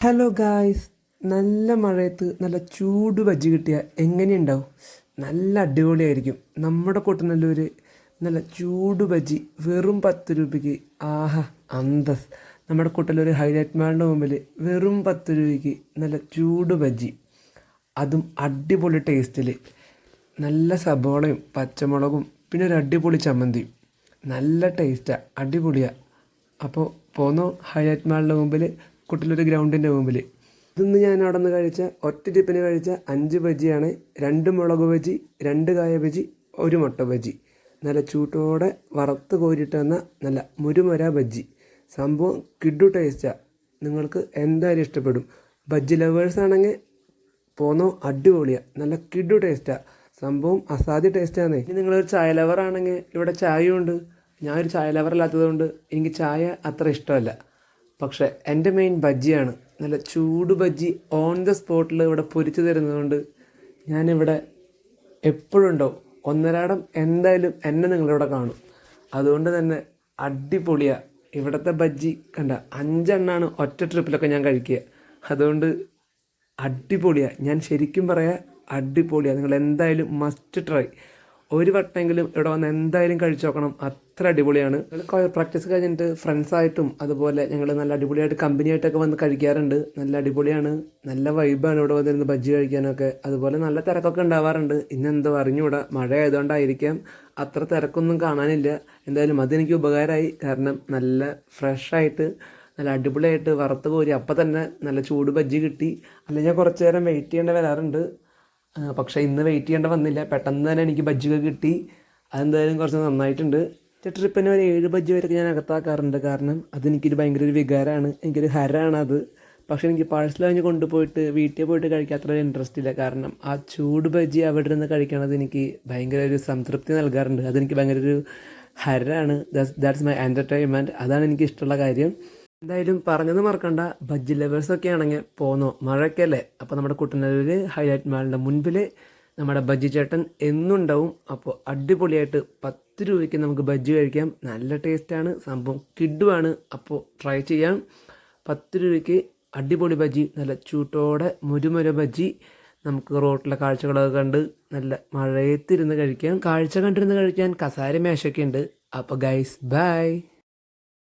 Hello guys നല്ല മഴയത്ത് നല്ല ചൂട് ബജ്ജി കിട്ടിയാൽ എങ്ങനെയുണ്ടാവും? നല്ല അടിപൊളിയായിരിക്കും. നമ്മുടെ കൂട്ടനല്ലൂർ നല്ല ചൂട് ബജ്ജി വെറും പത്ത് രൂപയ്ക്ക്. ആഹാ അന്തസ്. നമ്മുടെ കൂട്ടനല്ലൂർ ഹൈലൈറ്റ് മാളിന്റെ മുമ്പിൽ വെറും പത്ത് രൂപയ്ക്ക് നല്ല ചൂട് ബജ്ജി. അതും അടിപൊളി ടേസ്റ്റിൽ നല്ല സബോളയും പച്ചമുളകും പിന്നെ ഒരു അടിപൊളി ചമ്മന്തിയും. നല്ല ടേസ്റ്റാണ് അടിപൊളിയാണ് അപ്പോൾ പോന്നു ഹൈലൈറ്റ് മാളിന്റെ മുമ്പിൽ കുട്ടിലൊരു ഗ്രൗണ്ടിന്റെ മുമ്പിൽ. ഇന്ന് ഞാൻ അവിടെ നിന്ന് കഴിച്ച ഒറ്റ ടിപ്പിന് കഴിച്ച അഞ്ച് ബജിയാണ് രണ്ട് മുളക് ബജി രണ്ട് കായ ബജി ഒരു മുട്ട ബജി. നല്ല ചൂട്ടോടെ വറുത്ത് കോരിയിട്ട് തന്ന നല്ല മുരുമര ബജ്ജി സംഭവം കിഡു ടേസ്റ്റാ. നിങ്ങൾക്ക് എന്തായാലും ഇഷ്ടപ്പെടും. ബജ്ജി ലവേഴ്സ് ആണെങ്കിൽ പോന്നോ അടിപൊളിയാണ് നല്ല കിഡു ടേസ്റ്റാ. സംഭവം അസാധ്യ ടേസ്റ്റാണ് ഇനി നിങ്ങളൊരു ചായ ലവർ ആണെങ്കിൽ ഇവിടെ ചായയും ഉണ്ട് ഞാനൊരു ചായ ലവർ അല്ലാത്തതുകൊണ്ട് എനിക്ക് ചായ അത്ര ഇഷ്ടമല്ല. പക്ഷേ എന്റെ മെയിൻ ബജ്ജിയാണ്. നല്ല ചൂട് ബജ്ജി ഓൺ ദ സ്പോട്ടിൽ ഇവിടെ പൊരിച്ചു തരുന്നതുകൊണ്ട് ഞാനിവിടെ എപ്പോഴും ഉണ്ടാവും ഒന്നരാടം എന്തായാലും എന്നെ നിങ്ങളിവിടെ കാണും. അതുകൊണ്ട് തന്നെ അടിപൊളിയാണ് ഇവിടുത്തെ ബജ്ജി. കണ്ട അഞ്ചെണ്ണാണ് ഒറ്റ ട്രിപ്പിലൊക്കെ ഞാൻ കഴിക്കുക. അതുകൊണ്ട് അടിപൊളിയാണ് ഞാൻ ശരിക്കും പറയാം അടിപൊളിയാണ് നിങ്ങൾ എന്തായാലും മസ്റ്റ് ട്രൈ ഒരു വട്ടമെങ്കിലും ഇവിടെ വന്ന് എന്തായാലും കഴിച്ചു നോക്കണം. അത്ര അടിപൊളിയാണ്. ഞങ്ങൾ പ്രാക്ടീസ് കഴിഞ്ഞിട്ട് ഫ്രണ്ട്സായിട്ടും അതുപോലെ ഞങ്ങൾ നല്ല അടിപൊളിയായിട്ട് കമ്പനിയായിട്ടൊക്കെ വന്ന് കഴിക്കാറുണ്ട്. നല്ല അടിപൊളിയാണ്. നല്ല വൈബാണ് ഇവിടെ വന്നിരുന്ന് ബജ്ജി കഴിക്കാനൊക്കെ. അതുപോലെ നല്ല തിരക്കൊക്കെ ഉണ്ടാവാറുണ്ട്. ഇന്നെന്തോ അറിഞ്ഞുകൂടാ മഴ ആയതുകൊണ്ടായിരിക്കാം. അത്ര തിരക്കൊന്നും കാണാനില്ല. എന്തായാലും അതെനിക്ക് ഉപകാരമായി. കാരണം നല്ല ഫ്രഷായിട്ട് നല്ല അടിപൊളിയായിട്ട് വറുത്ത് കോരി അപ്പം തന്നെ നല്ല ചൂട് ബജ്ജി കിട്ടി. അല്ലെങ്കിൽ കുറച്ച് നേരം വെയിറ്റ് ചെയ്യേണ്ടി വരാറുണ്ട്. പക്ഷേ ഇന്ന് വെയിറ്റ് ചെയ്യേണ്ട വന്നില്ല. പെട്ടെന്ന് തന്നെ എനിക്ക് ബജ്ജിയൊക്കെ കിട്ടി. അതെന്തായാലും കുറച്ച് നന്നായിട്ടുണ്ട്. ട്രിപ്പിന് ഒരു ഏഴ് ബജ്ജി വരെയൊക്കെ ഞാൻ അകത്താക്കാറുണ്ട്. കാരണം അതെനിക്കൊരു ഭയങ്കര ഒരു വികാരമാണ് എനിക്കൊരു ഹരമാണ് അത്. പക്ഷേ എനിക്ക് പാഴ്സൽ കഴിഞ്ഞ് കൊണ്ടുപോയിട്ട് വീട്ടിൽ പോയിട്ട് കഴിക്കാൻ അത്ര ഇൻട്രസ്റ്റ് ഇല്ല. കാരണം ആ ചൂട് ബജ്ജി അവിടെ ഇരുന്ന് കഴിക്കണത് എനിക്ക് ഭയങ്കര ഒരു സംതൃപ്തി നൽകാറുണ്ട്. അതെനിക്ക് ഭയങ്കര ഒരു ഹരമാണ്. ദാറ്റ്സ് മൈ എന്റർടൈൻമെന്റ് അതാണ് എനിക്ക് ഇഷ്ടമുള്ള കാര്യം. എന്തായാലും പറഞ്ഞത് മറക്കണ്ട. ബജ്ജി ലവേഴ്സ് ഒക്കെ ആണെങ്കിൽ പോന്നോ. മഴയ്ക്കല്ലേ അപ്പോൾ നമ്മുടെ കുട്ടനല്ലൂർ ഹൈലൈറ്റ് മാളിന്റെ മുൻപിൽ നമ്മുടെ ബജ്ജി ചേട്ടൻ എന്നുണ്ടാവും. അപ്പോൾ അടിപൊളിയായിട്ട് പത്ത് രൂപയ്ക്ക് നമുക്ക് ബജ്ജി കഴിക്കാം. നല്ല ടേസ്റ്റാണ് സംഭവം കിഡുവാണ് അപ്പോൾ ട്രൈ ചെയ്യാം. പത്ത് രൂപയ്ക്ക് അടിപൊളി ബജ്ജി. നല്ല ചൂട്ടോടെ മുരുമുര ബജ്ജി. നമുക്ക് റോട്ടിലെ കാഴ്ചകളൊക്കെ കണ്ട് നല്ല മഴയത്തിരുന്ന് കഴിക്കാം. കാഴ്ച കണ്ടിരുന്ന് കഴിക്കാൻ കസാര മേശയൊക്കെ ഉണ്ട്. അപ്പോൾ ഗൈസ് ബൈ